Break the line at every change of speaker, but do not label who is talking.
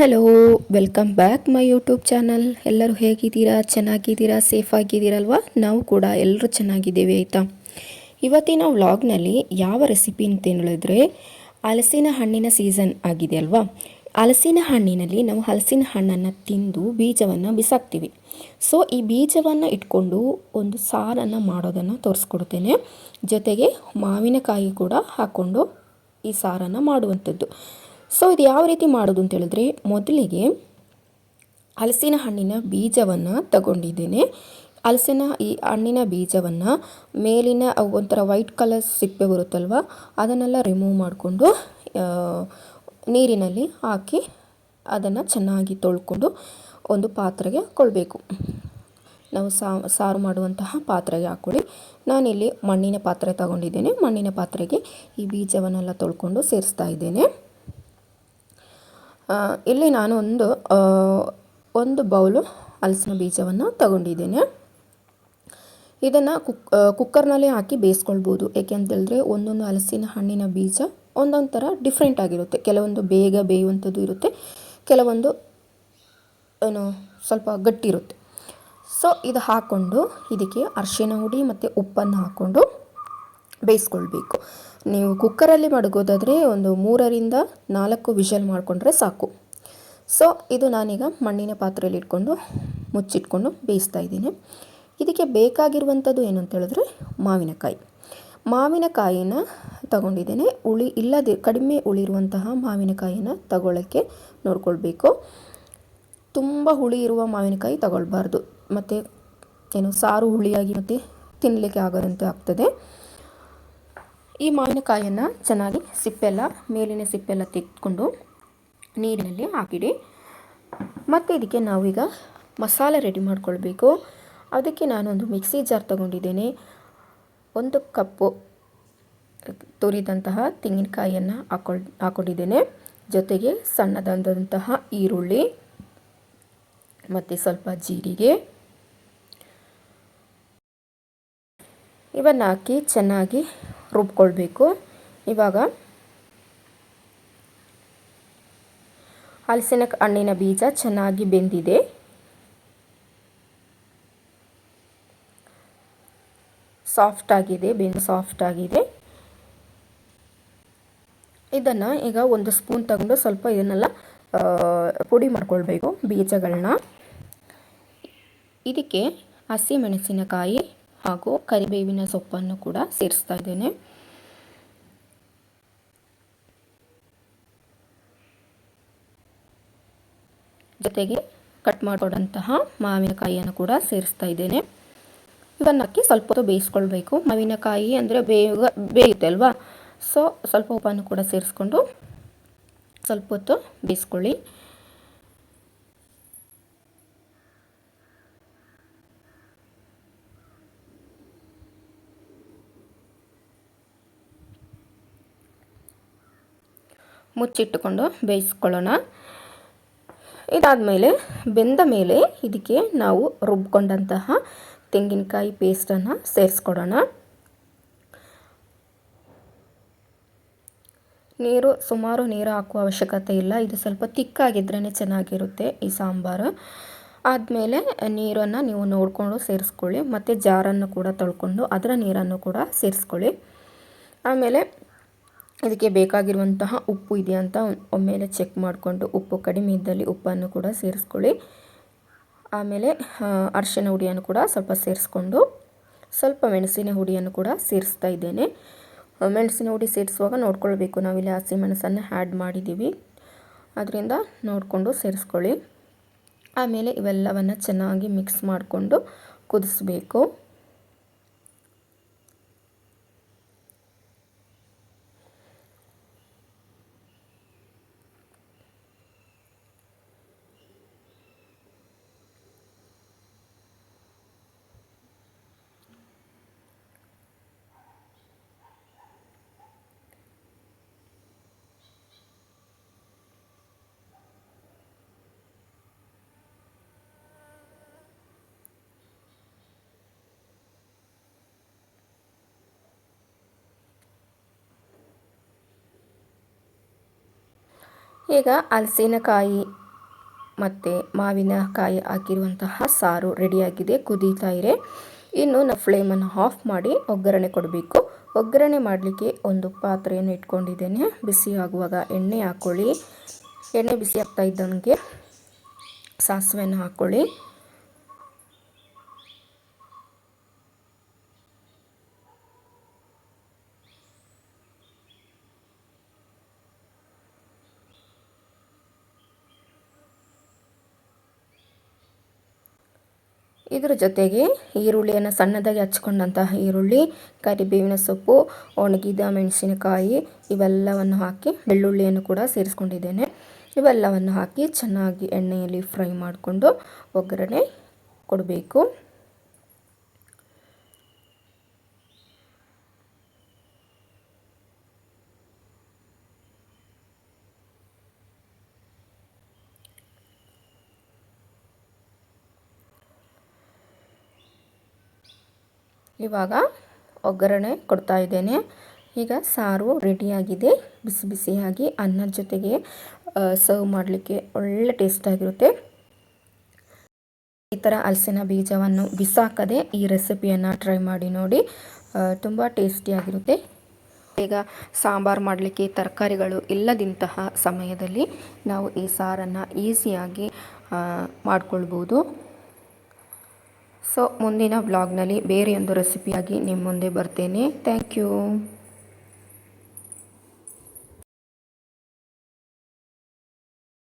Hello welcome back my YouTube channel ಎಲ್ಲರೂ ಹೇಗಿದ್ದೀರಾ? ಚೆನ್ನಾಗಿದ್ದೀರಾ? ಸೇಫ್ ಆಗಿದ್ದೀರಲ್ವಾ ನಾವು ಕೂಡ ಎಲ್ಲರೂ ಚೆನ್ನಾಗಿದ್ದೇವೆ, ಆಯಿತಾ? ಇವತ್ತಿನ ವ್ಲಾಗ್ನಲ್ಲಿ ಯಾವ ರೆಸಿಪಿ ಅಂತ ಹೇಳಿದ್ರೆ ಹಲಸಿನ ಹಣ್ಣಿನ ಸೀಸನ್ ಆಗಿದೆ ಅಲ್ವಾ? ಹಲಸಿನ ಹಣ್ಣಿನಲ್ಲಿ ನಾವು ಹಲಸಿನ ಹಣ್ಣನ್ನು ತಿಂದು ಬೀಜವನ್ನು ಬಿಸಾಕ್ತೀವಿ. ಸೊ ಈ ಬೀಜವನ್ನು ಇಟ್ಕೊಂಡು ಒಂದು ಸಾರನ್ನು ಮಾಡೋದನ್ನು ತೋರಿಸ್ಕೊಡ್ತೇನೆ. ಜೊತೆಗೆ ಮಾವಿನಕಾಯಿ ಕೂಡ ಹಾಕ್ಕೊಂಡು ಈ ಸಾರನ್ನು ಮಾಡುವಂಥದ್ದು. ಸೊ ಇದು ಯಾವ ರೀತಿ ಮಾಡೋದು ಅಂತ ಹೇಳಿದ್ರೆ, ಮೊದಲಿಗೆ ಹಲಸಿನ ಹಣ್ಣಿನ ಬೀಜವನ್ನು ತಗೊಂಡಿದ್ದೇನೆ. ಹಲಸಿನ ಈ ಹಣ್ಣಿನ ಬೀಜವನ್ನು ಮೇಲಿನ ಒಂಥರ ವೈಟ್ ಕಲರ್ ಸಿಪ್ಪೆ ಬರುತ್ತಲ್ವ, ಅದನ್ನೆಲ್ಲ ರಿಮೂವ್ ಮಾಡಿಕೊಂಡು ನೀರಿನಲ್ಲಿ ಹಾಕಿ ಅದನ್ನು ಚೆನ್ನಾಗಿ ತೊಳ್ಕೊಂಡು ಒಂದು ಪಾತ್ರೆಗೆ ಹಾಕ್ಕೊಳ್ಬೇಕು ನಾವು ಸಾರು ಮಾಡುವಂತಹ ಪಾತ್ರೆಗೆ ಹಾಕ್ಕೊಳ್ಳಿ. ನಾನಿಲ್ಲಿ ಮಣ್ಣಿನ ಪಾತ್ರೆ ತಗೊಂಡಿದ್ದೇನೆ. ಮಣ್ಣಿನ ಪಾತ್ರೆಗೆ ಈ ಬೀಜವನ್ನೆಲ್ಲ ತೊಳ್ಕೊಂಡು ಸೇರಿಸ್ತಾ ಇದ್ದೇನೆ. ಇಲ್ಲಿ ನಾನು ಒಂದು ಒಂದು ಬೌಲು ಹಲಸಿನ ಬೀಜವನ್ನು ತಗೊಂಡಿದ್ದೇನೆ. ಇದನ್ನು ಕುಕ್ ಕುಕ್ಕರ್ನಲ್ಲಿ ಹಾಕಿ ಬೇಯಿಸ್ಕೊಳ್ಬೋದು. ಏಕೆಂತೇಳಿದ್ರೆ ಒಂದೊಂದು ಹಲಸಿನ ಹಣ್ಣಿನ ಬೀಜ ಒಂದೊಂದು ಥರ ಡಿಫ್ರೆಂಟ್ ಆಗಿರುತ್ತೆ. ಕೆಲವೊಂದು ಬೇಗ ಬೇಯುವಂಥದ್ದು ಇರುತ್ತೆ, ಕೆಲವೊಂದು ಏನು ಸ್ವಲ್ಪ ಗಟ್ಟಿ ಇರುತ್ತೆ ಸೊ ಇದು ಹಾಕ್ಕೊಂಡು ಇದಕ್ಕೆ ಅರಿಶಿನ ಹುಡಿ ಮತ್ತು ಉಪ್ಪನ್ನು ಹಾಕ್ಕೊಂಡು ಬೇಯಿಸ್ಕೊಳ್ಬೇಕು. ನೀವು ಕುಕ್ಕರಲ್ಲಿ ಮಡಗೋದಾದರೆ ಒಂದು ಮೂರರಿಂದ ನಾಲ್ಕು ವಿಷಲ್ ಮಾಡಿಕೊಂಡ್ರೆ ಸಾಕು. ಸೊ ಇದು ನಾನೀಗ ಮಣ್ಣಿನ ಪಾತ್ರೆಯಲ್ಲಿ ಇಟ್ಕೊಂಡು ಮುಚ್ಚಿಟ್ಕೊಂಡು ಬೇಯಿಸ್ತಾ ಇದ್ದೀನಿ. ಇದಕ್ಕೆ ಬೇಕಾಗಿರುವಂಥದ್ದು ಏನು ಅಂತ ಹೇಳಿದ್ರೆ ಮಾವಿನಕಾಯಿ. ಮಾವಿನಕಾಯಿನ ತಗೊಂಡಿದ್ದೇನೆ. ಹುಳಿ ಇಲ್ಲದೆ ಕಡಿಮೆ ಉಳಿರುವಂತಹ ಮಾವಿನಕಾಯಿನ ತಗೊಳ್ಳೋಕ್ಕೆ ನೋಡ್ಕೊಳ್ಬೇಕು. ತುಂಬ ಹುಳಿ ಇರುವ ಮಾವಿನಕಾಯಿ ತಗೊಳ್ಬಾರ್ದು. ಮತ್ತು ಏನು ಸಾರು ಹುಳಿಯಾಗಿ ಮತ್ತು ತಿನ್ನಲಿಕ್ಕೆ ಆಗದಂತೆ ಆಗ್ತದೆ. ಈ ಮಾವಿನಕಾಯನ್ನು ಚೆನ್ನಾಗಿ ಸಿಪ್ಪೆಲ್ಲ ಮೇಲಿನ ಸಿಪ್ಪೆಲ್ಲ ತೆಗೆದುಕೊಂಡು ನೀರಿನಲ್ಲಿ ಹಾಕಿಡಿ. ಮತ್ತು ಇದಕ್ಕೆ ನಾವೀಗ ಮಸಾಲೆ ರೆಡಿ ಮಾಡಿಕೊಳ್ಬೇಕು. ಅದಕ್ಕೆ ನಾನೊಂದು ಮಿಕ್ಸಿ ಜಾರ್ ತಗೊಂಡಿದ್ದೇನೆ. ಒಂದು ಕಪ್ಪು ತುರಿದಂತಹ ತೆಂಗಿನಕಾಯಿಯನ್ನು ಹಾಕೊಳ್, ಹಾಕೊಂಡಿದ್ದೇನೆ. ಜೊತೆಗೆ ಸಣ್ಣದಾದಂತಹ ಈರುಳ್ಳಿ, ಮತ್ತು ಸ್ವಲ್ಪ ಜೀರಿಗೆ. ಇವನ್ನು ಹಾಕಿ ಚೆನ್ನಾಗಿ ರುಬ್ಕೊಳ್ಬೇಕು. ಇವಾಗ ಹಲಸಿನ ಹಣ್ಣಿನ ಬೀಜ ಚೆನ್ನಾಗಿ ಬೆಂದಿದೆ. ಸಾಫ್ಟ್ ಆಗಿದೆ, ಬೆಂದು ಸಾಫ್ಟ್ ಆಗಿದೆ. ಇದನ್ನು ಈಗ ಒಂದು ಸ್ಪೂನ್ ತಗೊಂಡು ಸ್ವಲ್ಪ ಇದನ್ನೆಲ್ಲ ಪುಡಿ ಮಾಡ್ಕೊಳ್ಬೇಕು ಬೀಜಗಳನ್ನ ಇದಕ್ಕೆ ಹಸಿ ಮೆಣಸಿನಕಾಯಿ ಹಾಗೂ ಕರಿಬೇವಿನ ಸೊಪ್ಪನ್ನು ಕೂಡ ಸೇರಿಸ್ತಾ ಇದ್ದೇನೆ. ಜೊತೆಗೆ ಕಟ್ ಮಾಡಿಕೊಡಂತಹ ಮಾವಿನಕಾಯಿಯನ್ನು ಕೂಡ ಸೇರಿಸ್ತಾ ಇದ್ದೇನೆ. ಇವನ್ನು ಹಾಕಿ ಸ್ವಲ್ಪ ಹೊತ್ತು ಬೇಯಿಸ್ಕೊಳ್ಬೇಕು. ಮಾವಿನಕಾಯಿ ಅಂದರೆ ಬೇಗ ಬೇಯುತ್ತೆ ಅಲ್ವಾ? ಸೊ ಸ್ವಲ್ಪ ಉಪ್ಪನ್ನು ಕೂಡ ಸೇರಿಸ್ಕೊಂಡು ಸ್ವಲ್ಪ ಹೊತ್ತು ಬೇಯಿಸ್ಕೊಳ್ಳಿ. ಮುಚ್ಚಿಟ್ಟುಕೊಂಡು ಬೇಯಿಸ್ಕೊಳ್ಳೋಣ. ಇದಾದಮೇಲೆ ಬೆಂದ ಮೇಲೆ ಇದಕ್ಕೆ ನಾವು ರುಬ್ಕೊಂಡಂತಹ ತೆಂಗಿನಕಾಯಿ ಪೇಸ್ಟನ್ನು ಸೇರಿಸ್ಕೊಡೋಣ. ನೀರು, ಸುಮಾರು ನೀರು ಹಾಕುವ ಅವಶ್ಯಕತೆ ಇಲ್ಲ. ಇದು ಸ್ವಲ್ಪ ತಿಕ್ಕಾಗಿದ್ರೇ ಚೆನ್ನಾಗಿರುತ್ತೆ ಈ ಸಾಂಬಾರು. ಆದಮೇಲೆ ನೀರನ್ನು ನೀವು ನೋಡಿಕೊಂಡು ಸೇರಿಸ್ಕೊಳ್ಳಿ. ಮತ್ತು ಜಾರನ್ನು ಕೂಡ ತೊಳ್ಕೊಂಡು ಅದರ ನೀರನ್ನು ಕೂಡ ಸೇರಿಸ್ಕೊಳ್ಳಿ. ಆಮೇಲೆ ಇದಕ್ಕೆ ಬೇಕಾಗಿರುವಂತಹ ಉಪ್ಪು ಇದೆಯಾ ಅಂತ ಒಮ್ಮೆಲೆ ಚೆಕ್ ಮಾಡಿಕೊಂಡು ಉಪ್ಪು ಕಡಿಮೆ ಇದ್ದಲ್ಲಿ ಉಪ್ಪನ್ನು ಕೂಡ ಸೇರಿಸ್ಕೊಳ್ಳಿ. ಆಮೇಲೆ ಅರಿಶಿನ ಹುಡಿಯನ್ನು ಕೂಡ ಸ್ವಲ್ಪ ಸೇರಿಸ್ಕೊಂಡು ಸ್ವಲ್ಪ ಮೆಣಸಿನ ಹುಡಿಯನ್ನು ಕೂಡ ಸೇರಿಸ್ತಾ ಇದ್ದೇನೆ. ಮೆಣಸಿನ ಹುಡಿ ಸೇರಿಸುವಾಗ ನೋಡ್ಕೊಳ್ಬೇಕು. ನಾವಿಲ್ಲಿ ಹಸಿ ಮೆಣಸನ್ನು ಆ್ಯಡ್ ಮಾಡಿದ್ದೀವಿ. ಅದರಿಂದ ನೋಡಿಕೊಂಡು ಸೇರಿಸ್ಕೊಳ್ಳಿ. ಆಮೇಲೆ ಇವೆಲ್ಲವನ್ನು ಚೆನ್ನಾಗಿ ಮಿಕ್ಸ್ ಮಾಡಿಕೊಂಡು ಕುದಿಸ್ಬೇಕು. ಈಗ ಹಲಸಿನಕಾಯಿ ಮತ್ತು ಮಾವಿನಕಾಯಿ ಹಾಕಿರುವಂತಹ ಸಾರು ರೆಡಿಯಾಗಿದೆ. ಕುದೀತಾ ಇದೆ ಇನ್ನು ನಾವು ಫ್ಲೇಮನ್ನು ಆಫ್ ಮಾಡಿ ಒಗ್ಗರಣೆ ಕೊಡಬೇಕು. ಒಗ್ಗರಣೆ ಮಾಡಲಿಕ್ಕೆ ಒಂದು ಪಾತ್ರೆಯನ್ನು ಇಟ್ಕೊಂಡಿದ್ದೇನೆ. ಬಿಸಿ ಆಗುವಾಗ ಎಣ್ಣೆ ಹಾಕ್ಕೊಳ್ಳಿ ಎಣ್ಣೆ ಬಿಸಿ ಆಗ್ತಾ ಇದ್ದಂಗೆ ಸಾಸಿವೆಯನ್ನು ಹಾಕ್ಕೊಳ್ಳಿ ಇದರ ಜೊತೆಗೆ ಈರುಳ್ಳಿಯನ್ನು ಸಣ್ಣದಾಗಿ ಹಚ್ಕೊಂಡಂತಹ ಈರುಳ್ಳಿ, ಕರಿಬೇವಿನ ಸೊಪ್ಪು, ಒಣಗಿದ ಮೆಣಸಿನಕಾಯಿ ಇವೆಲ್ಲವನ್ನು ಹಾಕಿ ಬೆಳ್ಳುಳ್ಳಿಯನ್ನು ಕೂಡ ಸೇರಿಸ್ಕೊಂಡಿದ್ದೇನೆ. ಇವೆಲ್ಲವನ್ನು ಹಾಕಿ ಚೆನ್ನಾಗಿ ಎಣ್ಣೆಯಲ್ಲಿ ಫ್ರೈ ಮಾಡಿಕೊಂಡು ಒಗ್ಗರಣೆ ಕೊಡಬೇಕು. ಇವಾಗ ಒಗ್ಗರಣೆ ಕೊಡ್ತಾ ಇದ್ದೇನೆ. ಈಗ ಸಾರು ರೆಡಿಯಾಗಿದೆ. ಬಿಸಿ ಬಿಸಿಯಾಗಿ ಅನ್ನದ ಜೊತೆಗೆ ಸರ್ವ್ ಮಾಡಲಿಕ್ಕೆ ಒಳ್ಳೆ ಟೇಸ್ಟಾಗಿರುತ್ತೆ ಈ ಥರ ಹಲಸಿನ ಬೀಜವನ್ನು ಬಿಸಾಕದೆ ಈ ರೆಸಿಪಿಯನ್ನು ಟ್ರೈ ಮಾಡಿ ನೋಡಿ ತುಂಬ ಟೇಸ್ಟಿಯಾಗಿರುತ್ತೆ ಈಗ ಸಾಂಬಾರು ಮಾಡಲಿಕ್ಕೆ ತರಕಾರಿಗಳು ಇಲ್ಲದಂತಹ ಸಮಯದಲ್ಲಿ ನಾವು ಈ ಸಾರನ್ನು ಈಸಿಯಾಗಿ ಮಾಡ್ಕೊಳ್ಬೋದು. ಸೊ ಮುಂದಿನ ವ್ಲಾಗ್ನಲ್ಲಿ ಬೇರೆಯೊಂದು ರೆಸಿಪಿಯಾಗಿ ನಿಮ್ಮ ಮುಂದೆ ಬರ್ತೇನೆ. Thank you